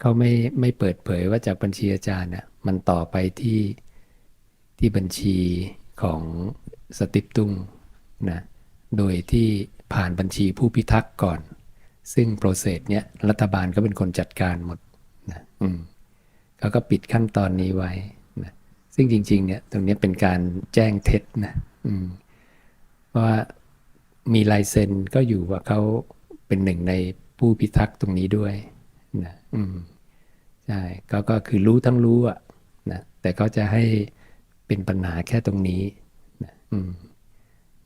เขาไม่ไม่เปิดเผยว่าจากบัญชีอาจารย์น่ะมันต่อไปที่ที่บัญชีของสติปตุงนะโดยที่ผ่านบัญชีผู้พิทักษ์ก่อน ซึ่งโปรเซสเนี้ยรัฐบาลก็เป็นคนจัดการหมดนะอืมเขาก็ปิดขั้นตอนนี้ไว้นะซึ่งจริง ๆ เนี่ยตรงนี้เป็นการแจ้งเท็จนะอืมเพราะว่ามีลายเซ็นก็อยู่ว่าเขาเป็นหนึ่งในผู้พิทักษ์ตรงนี้ด้วย อืมใช่ก็ก็คือรู้ทั้งรู้อะนะแต่เขาจะให้เป็นปัญหาแค่ตรงนี้นะอืม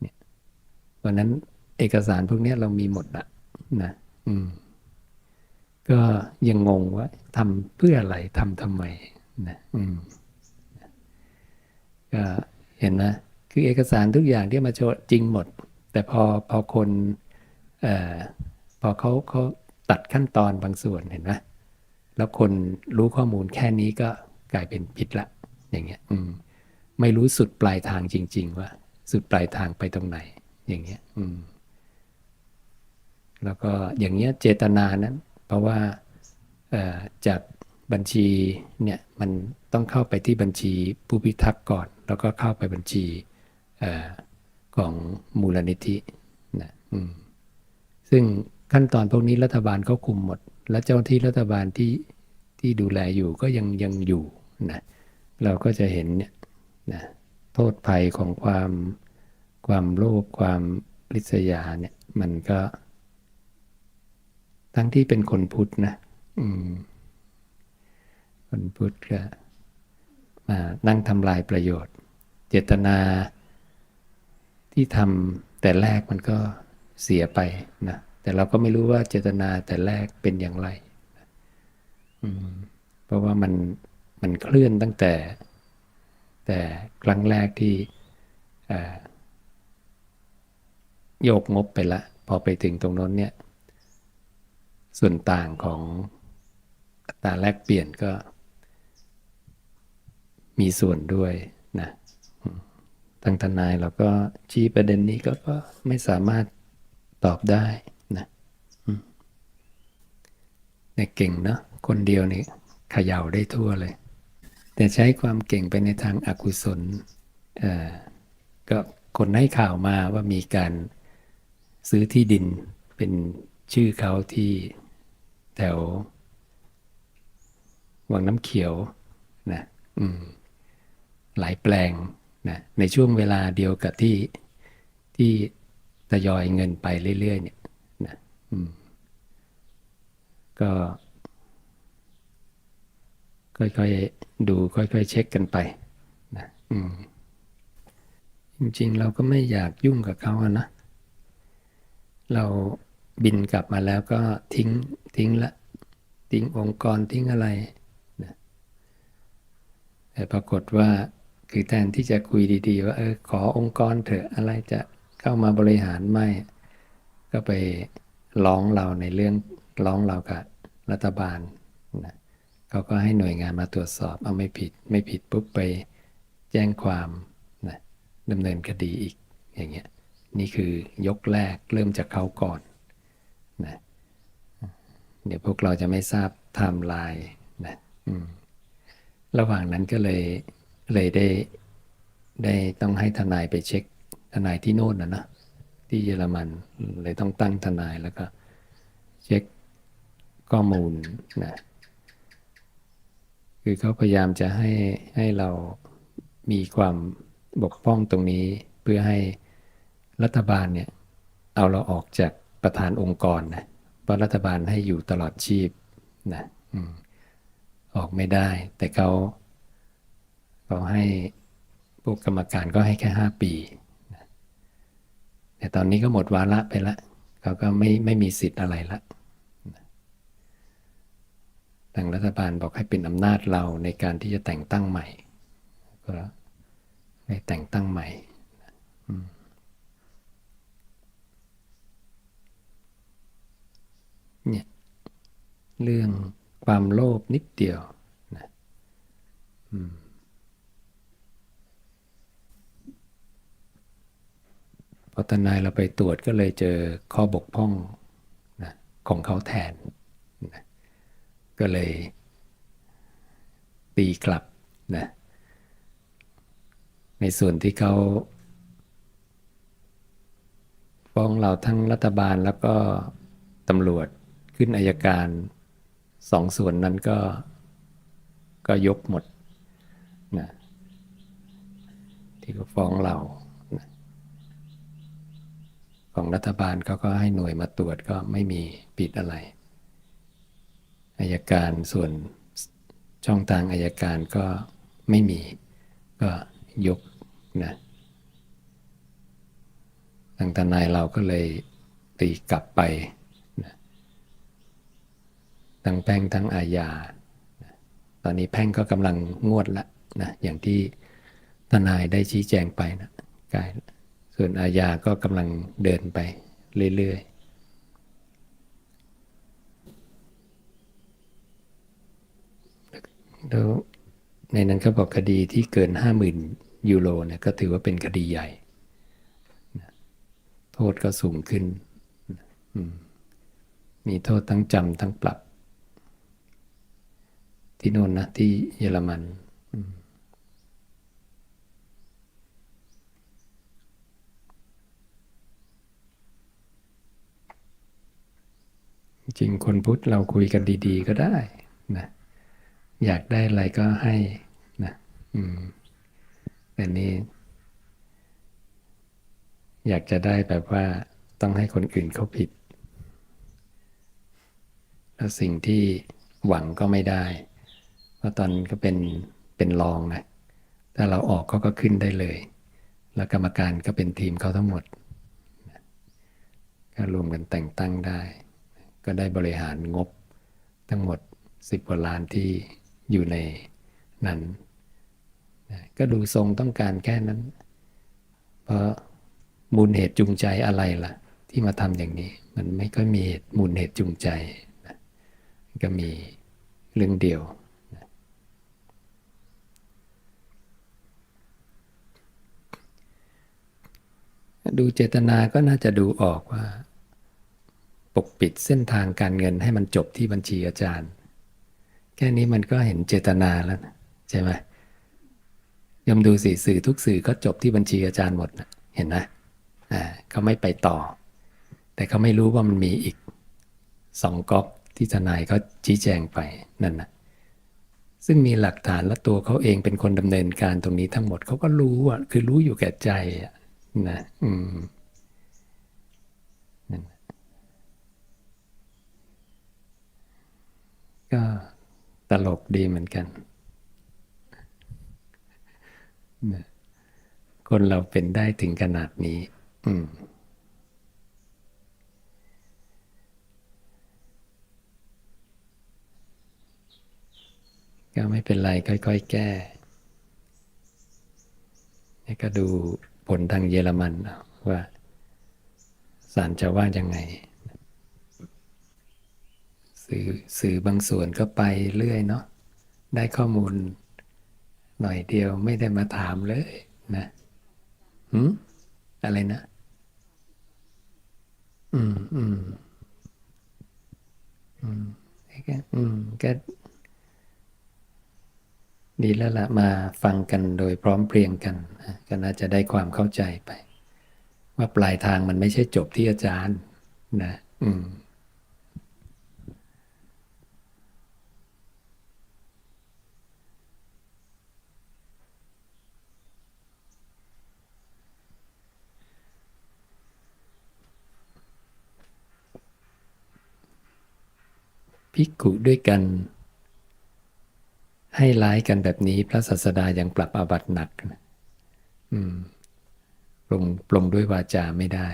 เนี่ยเพราะฉะนั้นเอกสารพวกนี้เรามีหมดละนะอืมก็ยังงงว่าทำเพื่ออะไรทำทำไมนะอืมก็เห็นนะคือเอกสารทุกอย่างที่มาโชว์จริงหมด แต่พอพอคนเอ่อพอเขาเขาตัดขั้นตอนบางส่วนเห็นไหม แล้วคนรู้ข้อมูลแค่นี้ก็กลายเป็นผิดละ อย่างเงี้ย อืม ไม่รู้สุดปลายทางจริง ๆ ว่า สุดปลายทางไปตรงไหน อย่างเงี้ย อืม แล้วก็อย่างเงี้ยเจตนานั้น เพราะว่าจากบัญชีเนี่ยมันต้องเข้าไปที่บัญชีผู้พิทักษ์ก่อน แล้วก็เข้าไปบัญชีอของมูลนิธินะซึ่งขั้นตอนพวกนี้รัฐบาลเขาคุมหมด และเจ้าที่รัฐบาลที่ที่ดูแลอยู่ก็ยังยังอยู่นะเราก็จะเห็นเนี่ยนะโทษภัยของความความโลภความริษยาเนี่ยมันก็ ทั้งที่เป็นคนพุทธนะคนพุทธก็มานั่งทำลายประโยชน์ เจตนาที่ทำแต่แรกมันก็เสียไปนะ แต่เราก็ไม่รู้ว่าเจตนาแต่แรกเป็นอย่างไรเพราะว่ามันมันเคลื่อนตั้งแต่ แต่ครั้งแรกที่โยกงบไปละ พอไปถึงตรงนั้นเนี่ย ส่วนต่างของอัตราแลกเปลี่ยนก็ มีส่วนด้วยนะทางทนายเราก็ชี้ประเด็นนี้ก็ก็ไม่สามารถตอบได้นะอืม แต่เก่งเนาะคนเดียวนี่เขย่าได้ทั่วเลย แต่ใช้ความเก่งไปในทางอากุศลก็คนให้ข่าวมาว่ามีการซื้อที่ดินเป็นชื่อเขาที่แถววังน้ำเขียวนะอืมหลายแปลงนะในช่วงเวลาเดียวกับที่ที่ทยอยเงินไปเรื่อยๆเนี่ยนะอืม ก็ค่อยๆดูค่อยๆเช็คกันไปนะอืมจริงๆ เราก็ไม่อยากยุ่งกับเขาอะนะ เราบินกลับมาแล้วก็ทิ้งทิ้งละ ทิ้งองค์กรทิ้งอะไรนะแต่ปรากฏว่าคือแทนที่จะคุยดีๆ ว่าเออขอองค์กรเถอะอะไรจะเข้ามาบริหารไม่ ก็ไปร้องเราในเรื่อง ร้องเรากับรัฐบาลนะเขาก็ให้หน่วยงานมาตรวจสอบ เอาไม่ผิด ไม่ผิดปุ๊บไปแจ้งความนะดำเนินคดีอีกอย่างเงี้ยนี่คือยกแรกเริ่มจากเขาก่อนนะเดี๋ยวพวกเราจะไม่ทราบไทม์ไลน์นะระหว่างนั้นก็เลยเลยได้ได้ต้องให้ทนายไปเช็ค ทนายที่โน่นนะนะที่เยอรมันเลยต้องตั้งทนายแล้วก็ เช็ค ข้อมูลนะคือเขาพยายามจะให้ให้เรามีความบกพร่องตรงนี้ เพื่อให้รัฐบาลเนี่ยเอาเราออกจากประธานองค์กรนะเพราะรัฐบาลให้อยู่ตลอดชีพนะออกไม่ได้ แต่เขาเขาให้พวกกรรมการก็ให้แค่ห้าปีแต่ตอนนี้ก็หมดวาระไปละเขาก็ไม่ไม่มีสิทธิ์อะไรละ ทางรัฐบาลบอกให้เป็นอำนาจเราในการที่จะแต่งตั้งใหม่ ก็ให้แต่งตั้งใหม่เนี่ยเรื่องความโลภนิดเดียวนะพอทนายเราไปตรวจก็เลยเจอข้อบกพร่องนะของเขาแทน ก็เลย ตีกลับนะในส่วนที่เขาฟ้องเราทั้งรัฐบาลแล้วก็ตำรวจขึ้นอายการสองส่วนนั้นก็ก็ยกหมดนะที่เขาฟ้องเรานะของรัฐบาลเขาก็ให้หน่วยมาตรวจก็ไม่มีผิดอะไร อายการส่วนช่องทางอายการก็ไม่มีก็ยกนะทางทนายเราก็เลยตีกลับไปนะทั้งแพ่งทั้งอาญา ตอนนี้แพ่งก็กำลังงวดละนะอย่างที่ทนายได้ชี้แจงไปนะกายส่วนอาญาก็กำลังเดินไปเรื่อยๆ แล้วในนั้นเขาบอกคดีที่เกิน50,000ยูโรเนี่ยก็ถือว่าเป็นคดีใหญ่ โทษก็สูงขึ้น มีโทษทั้งจำทั้งปรับ ที่โน่นนะที่เยอรมันจริงคนพุทธเราคุยกันดี ๆ ก็ได้นะ อยากได้อะไรก็ให้นะอืมแต่นี่อยากจะได้แบบว่าต้องให้คนอื่นเขาผิด แล้วสิ่งที่หวังก็ไม่ได้ เพราะตอนก็เป็นเป็นรองนะ ถ้าเราออกเขาก็ขึ้นได้เลย แล้วกรรมการก็เป็นทีมเขาทั้งหมด ก็รวมกันแต่งตั้งได้ ก็ได้บริหารงบทั้งหมด 10กว่าล้านที่ อยู่ในนั้นนะก็ดูทรงต้องการแค่นั้น เพราะมูลเหตุจูงใจอะไรล่ะ ที่มาทำอย่างนี้ มันไม่ก็มีเหตุมูลเหตุจูงใจนะก็มีเรื่องเดียวนะดูเจตนาก็น่าจะดูออกว่า ปกปิดเส้นทางการเงินให้มันจบที่บัญชีอาจารย์ แค่นี้มันก็เห็นเจตนาแล้วนะใช่ไหมยมดูสิสื่อทุกสื่อก็จบที่บัญชีอาจารย์หมดนะเห็นไหมอ่าเขาไม่ไปต่อ แต่เขาไม่รู้ว่ามันมีอีกสองก๊อกที่ทนายเขาชี้แจงไปนั่นนะซึ่งมีหลักฐานและตัวเขาเองเป็นคนดำเนินการตรงนี้ทั้งหมดเขาก็รู้อะคือรู้อยู่แก่ใจอะนะอืมนั่นก็ ตลกดีเหมือนกัน คนเราเป็นได้ถึงขนาดนี้ อืมก็ไม่เป็นไรค่อยๆ แก้นี่ก็ดูผลทางเยอรมันว่าศาลจะว่ายังไง สื่อสื่อบางส่วนก็ไปเรื่อยเนาะได้ข้อมูลหน่อยเดียวไม่ได้มาถามเลยนะหืมอะไรนะ อืมอืมอืมก็อืมก็ดีแล้วละมาฟังกันโดยพร้อมเพรียงกันนะก็น่าจะได้ความเข้าใจไป ว่าปลายทางมันไม่ใช่จบที่อาจารย์ นะ อืม พิกขุด้วยกัน ให้ร้ายกันแบบนี้พระศาสดายังปรับอาบัติหนักอืมปลงปลงด้วยวาจาไม่ได้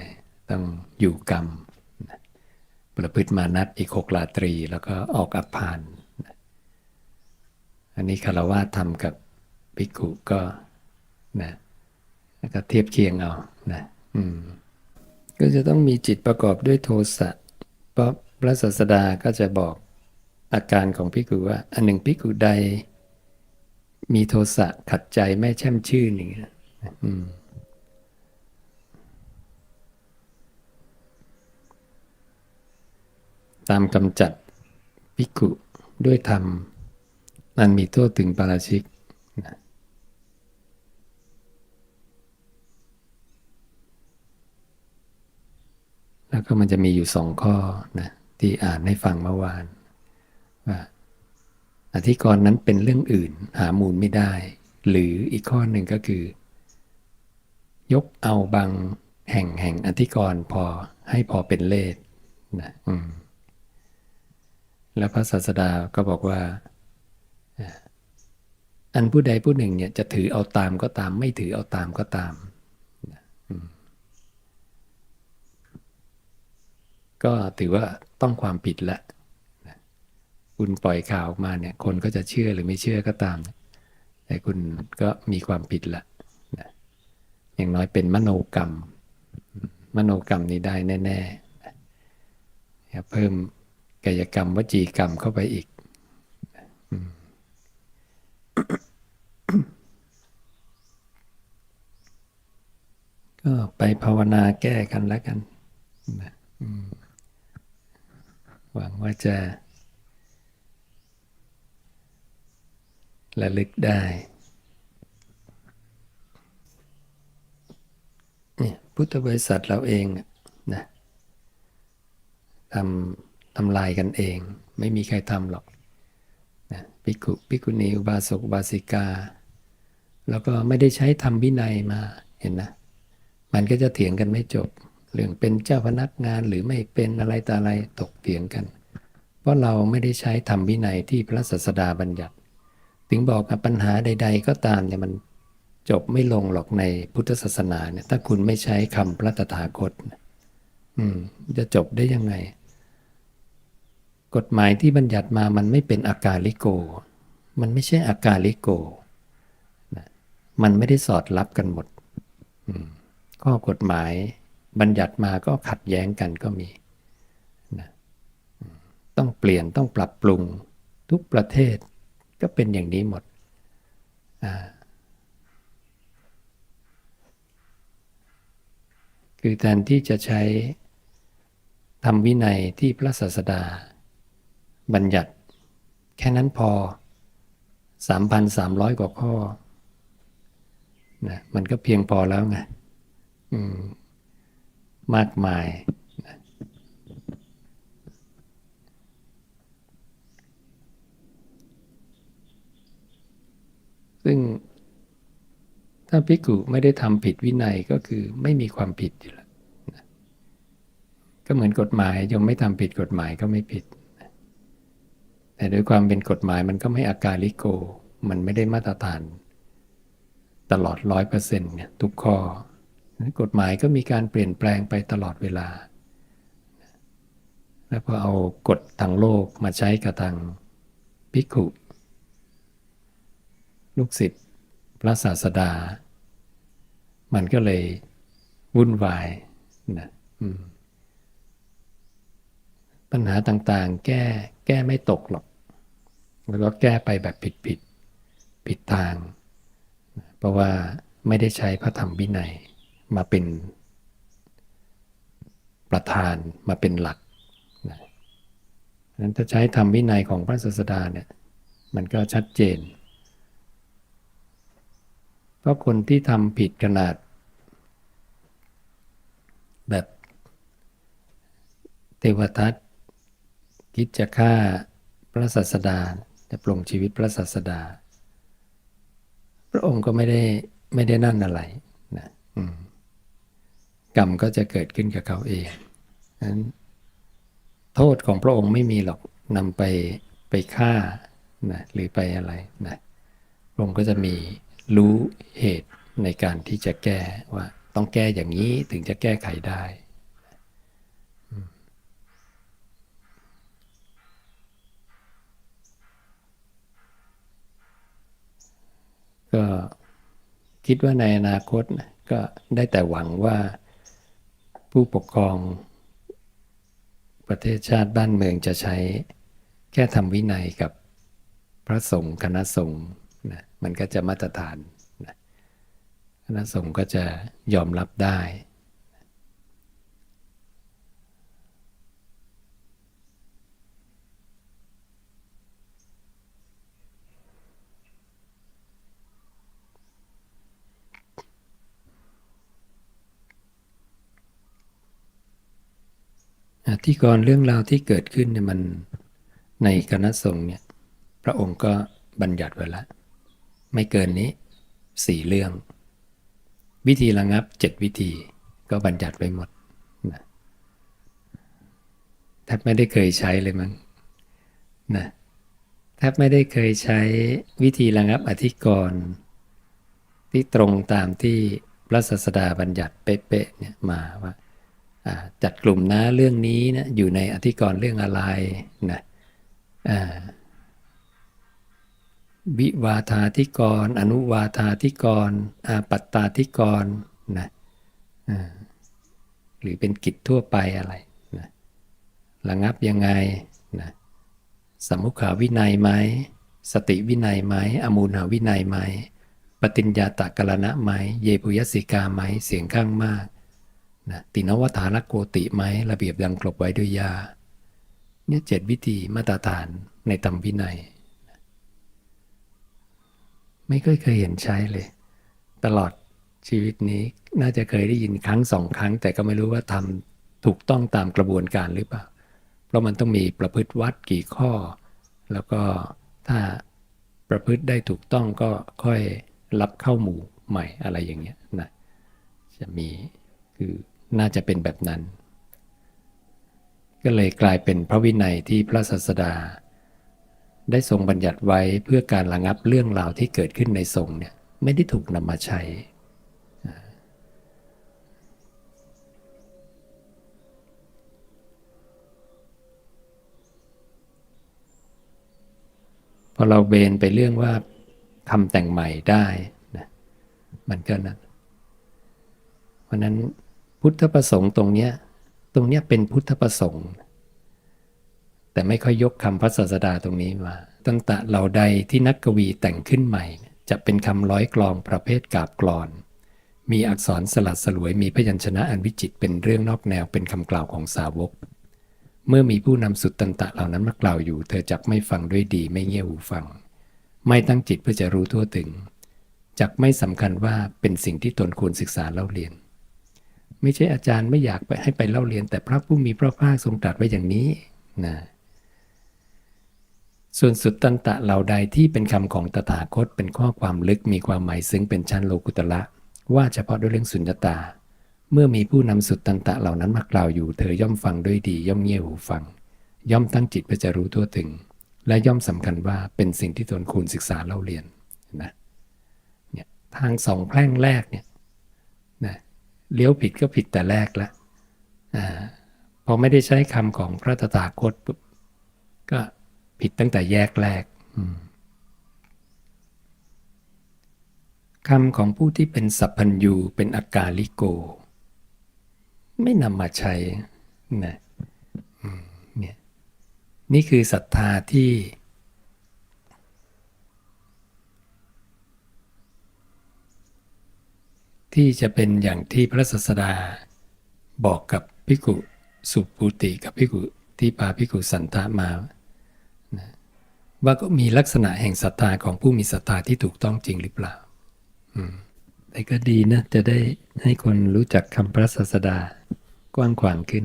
ต้องอยู่กรรม ประพฤติมานัดอีกหกลาตรีแล้วก็ออกอัพาน อันนี้คารวะทำกับภิกขุก็นะแล้วก็เทียบเคียงเอานะอืมก็จะต้องมีจิตประกอบด้วยโทสะเพราะพระศาสดาก็จะบอก อาการของพิกุว่า อันหนึ่งพิกุใด มีโทสะขัดใจไม่แช่มชื่นอย่างเงี้ยตามกำจัดพิกุด้วยธรรมมันมีโทษถึงปาราชิกนะแล้วก็มันจะมีอยู่สองข้อนะที่อ่านให้ฟังเมื่อวาน อธิกรณ์นั้นเป็นเรื่องอื่นหามูลไม่ได้ หรืออีกข้อหนึ่งก็คือ ยกเอาบางแห่งแห่งอธิกรณ์พอให้พอเป็นเลสนะอืมแล้วพระศาสดาก็บอกว่า อันผู้ใดผู้หนึ่งเนี่ยจะถือเอาตามก็ตาม ไม่ถือเอาตามก็ตามก็ถือว่าต้องความผิดละ คุณปล่อยข่าวออกมาเนี่ย คนก็จะเชื่อหรือไม่เชื่อก็ตาม แต่คุณก็มีความผิดละนะอย่างน้อยเป็นมโนกรรม มโนกรรมนี้ได้แน่ๆนะเพิ่มกายกรรมวจีกรรมเข้าไปอีกก็ไปภาวนาแก้กันแล้วกันหวังว่าจะ ระลึกได้เนี่ยพุทธบริษัทเราเองนะทำทำลายกันเอง ไม่มีใครทำหรอกนะภิกขุภิกุณีอุบาสกบาสิกา แล้วก็ไม่ได้ใช้ทำวินัยมาเห็นนะมันก็จะเถียงกันไม่จบ เรื่องเป็นเจ้าพนักงานหรือไม่เป็นอะไรต่ออะไรตกเถียงกัน เพราะเราไม่ได้ใช้ธรรมวินัยที่พระศาสดาบัญญัติ ถึงบอกกับปัญหาใด ๆ ก็ตามเนี่ยมันจบไม่ลงหรอกในพุทธศาสนาเนี่ย ถ้าคุณไม่ใช้คำพระตถาคตอืม จะจบได้ยังไง กฎหมายที่บัญญัติมามันไม่เป็นอากาลิโก มันไม่ใช่อากาลิโกนะมันไม่ได้สอดรับกันหมดข้อกฎหมายบัญญัติมาก็ขัดแย้งกันก็มีนะต้องเปลี่ยนต้องปรับปรุงทุกประเทศ ก็เป็นอย่างนี้หมด คือแทนที่จะใช้ทำวินัยที่พระศาสดา บัญญัติ แค่นั้นพอ 3,300 กว่าข้อนะมันก็เพียงพอแล้วไงมากมายนะ ซึ่งถ้าภิกขุไม่ได้ทำผิดวินัยก็คือไม่มีความผิดอยู่แล้วก็เหมือนกฎหมายยังไม่ทำผิดกฎหมายก็ไม่ผิด แต่โดยความเป็นกฎหมายมันก็ไม่อาการลิโก มันไม่ได้มาตรฐาน ตลอดร้อยเปอร์เซ็นต์เนี่ยทุกข้อกฎหมายก็มีการเปลี่ยนแปลงไปตลอดเวลา แล้วพอเอากฎทางโลกมาใช้กับทางภิกขุ ลูกศิษย์พระศาสดา มันก็เลยวุ่นวายนะปัญหาต่างๆ แก้แก้ไม่ตกหรอก แล้วก็แก้ไปแบบผิดผิดผิดทาง เพราะว่าไม่ได้ใช้พระธรรมวินัยมาเป็นประธานมาเป็นหลักนะนั้นถ้าใช้ธรรมวินัยของพระศาสดาเนี่ย มันก็ชัดเจน เพราะคนที่ทำผิดขนาด แบบเทวทัตคิดจะฆ่าพระศาสดาจะปลงชีวิตพระศาสดา พระองค์ก็ไม่ได้ไม่ได้นั่นอะไรนะกรรมก็จะเกิดขึ้นกับเขาเองนั้นโทษของพระองค์ไม่มีหรอกนำไปไปฆ่านะหรือไปอะไรนะพระองค์ก็จะมี รู้เหตุในการที่จะแก้ว่า ต้องแก้อย่างนี้ถึงจะแก้ไขได้ก็คิดว่าในอนาคตก็ได้แต่หวังว่าผู้ปกครองประเทศชาติบ้านเมืองจะใช้แค่ทำวินัยกับพระสงฆ์คณะสงฆ์ นะมันก็จะมาตรฐานคณะสงฆ์ก็จะยอมรับได้ ที่ก่อนเรื่องราวที่เกิดขึ้นเนี่ยมันในคณะสงฆ์เนี่ยพระองค์ก็บัญญัติไว้แล้ว ไม่เกินนี้สี่เรื่อง วิธีระงับเจ็ดวิธีก็บัญญัติไว้หมดนะแทบไม่ได้เคยใช้เลยมั้งนะแทบไม่ได้เคยใช้วิธีระงับอธิกรณ์ที่ตรงตามที่พระศาสดาบัญญัติเป๊ะๆเนี่ยมาว่าอ่าจัดกลุ่มนะเรื่องนี้นะอยู่ในอธิกรณ์เรื่องอะไรนะอ่า วิวาทาธิกร อนุวาทาธิกร อาปัตตาธิกรนะหรือเป็นกิจทั่วไปอะไรนะระงับยังไงนะสมมุขาวินัยไหมสติวินัยไหมอมูลหาวินัยไหมปฏิญญาตากรณะไหมเยปุยสิกาไหมเสียงข้างมากนะตินวัฏานโกติไหมระเบียบดังกลบไว้ด้วยยาเนี่ยเจ็ดวิธีมาตรฐานในตำวินัย ไม่เคยเคยเห็นใช้เลย ตลอดชีวิตนี้น่าจะเคยได้ยินครั้งสองครั้ง แต่ก็ไม่รู้ว่าทำถูกต้องตามกระบวนการหรือเปล่า เพราะมันต้องมีประพฤติวัดกี่ข้อ แล้วก็ถ้าประพฤติได้ถูกต้องก็ค่อยรับเข้าหมู่ใหม่อะไรอย่างเงี้ยนะจะมีคือน่าจะเป็นแบบนั้น ก็เลยกลายเป็นพระวินัยที่พระศาสดา ได้ทรงบัญญัติไว้เพื่อการระงับเรื่องราวที่เกิดขึ้นในสงฆ์เนี่ยไม่ได้ถูกนำมาใช้ พอเราเบนไปเรื่องว่าคำแต่งใหม่ได้นะมันก็นั้นเพราะนั้นพุทธประสงค์ตรงเนี้ยตรงเนี้ยเป็นพุทธประสงค์ แต่ไม่ค่อยยกคำพระศาสดาตรงนี้มา ตั้งแต่เหล่าใดที่นักกวีแต่งขึ้นใหม่ จะเป็นคำร้อยกลองประเภทกาบกลอน มีอักษรสลัดสลวยมีพยัญชนะอันวิจิตเป็นเรื่องนอกแนวเป็นคำกล่าวของสาวก เมื่อมีผู้นำสุดตันตะเหล่านั้นมากล่าวอยู่ เธอจักไม่ฟังด้วยดีไม่เงี่ยหูฟัง ไม่ตั้งจิตเพื่อจะรู้ทั่วถึงจักไม่สำคัญว่าเป็นสิ่งที่ตนควรศึกษาเล่าเรียน ไม่ใช่อาจารย์ไม่อยากไปให้ไปเล่าเรียน แต่พระผู้มีพระภาคทรงตรัสไว้อย่างนี้นะ ส่วนสุดตันตะเหล่าใดที่เป็นคำของตถาคตเป็นข้อความลึกมีความหมายซึ้งเป็นชั้นโลกุตละ ว่าเฉพาะด้วยเรื่องสุญญตา เมื่อมีผู้นำสุดตันตะเหล่านั้นมากล่าวอยู่ เธอย่อมฟังด้วยดี ย่อมเงี่ยหูฟัง ย่อมตั้งจิตเพื่อจะรู้ทั่วถึง และย่อมสำคัญว่าเป็นสิ่งที่ตนควรศึกษาเล่าเรียนนะเนี่ยทางสองแพร่งแรกเนี่ยนะเลี้ยวผิดก็ผิดแต่แรกละอ่าพอไม่ได้ใช้คำของพระตถาคตปุ๊บก็ ผิดตั้งแต่แยกแรกคำของผู้ที่เป็นสัพพัญญูเป็นอากาลิโก ไม่นำมาใช้นะเนี่ยนี่คือศรัทธาที่ ที่จะเป็นอย่างที่พระศาสดา บอกกับพิกุสุปุติกับพิกุที่พาพิกุสันทะมา ว่าก็มีลักษณะแห่งศรัทธาของผู้มีศรัทธาที่ถูกต้องจริงหรือเปล่าแต่ก็ดีนะ จะได้ให้คนรู้จักคำพระศาสดากว้างขวางขึ้น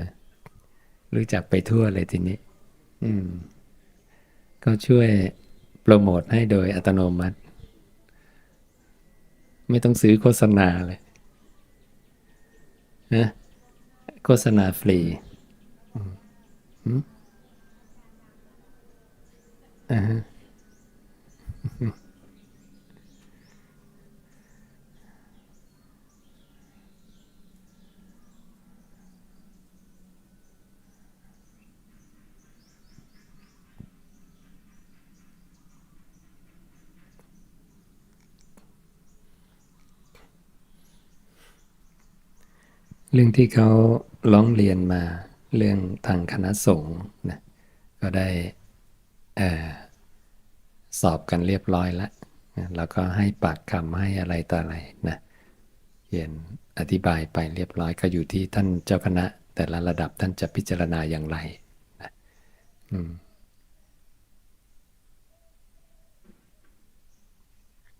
นะรู้จักไปทั่วเลยทีนี้ อืม ก็ช่วยโปรโมทให้โดยอัตโนมัติ ไม่ต้องซื้อโฆษณาเลยนะโฆษณาฟรี อืม อ่าฮะเรื่องที่เขาร้องเรียนมาเรื่องทางคณะสงฆ์นะก็ได้ ออสอบกันเรียบร้อยแล้วนะแล้วก็ให้ปากคำให้อะไรต่ออะไรนะเขียนอธิบายไปเรียบร้อยก็อยู่ที่ท่านเจ้าคณะ แต่ละระดับท่านจะพิจารณาอย่างไรนะอืม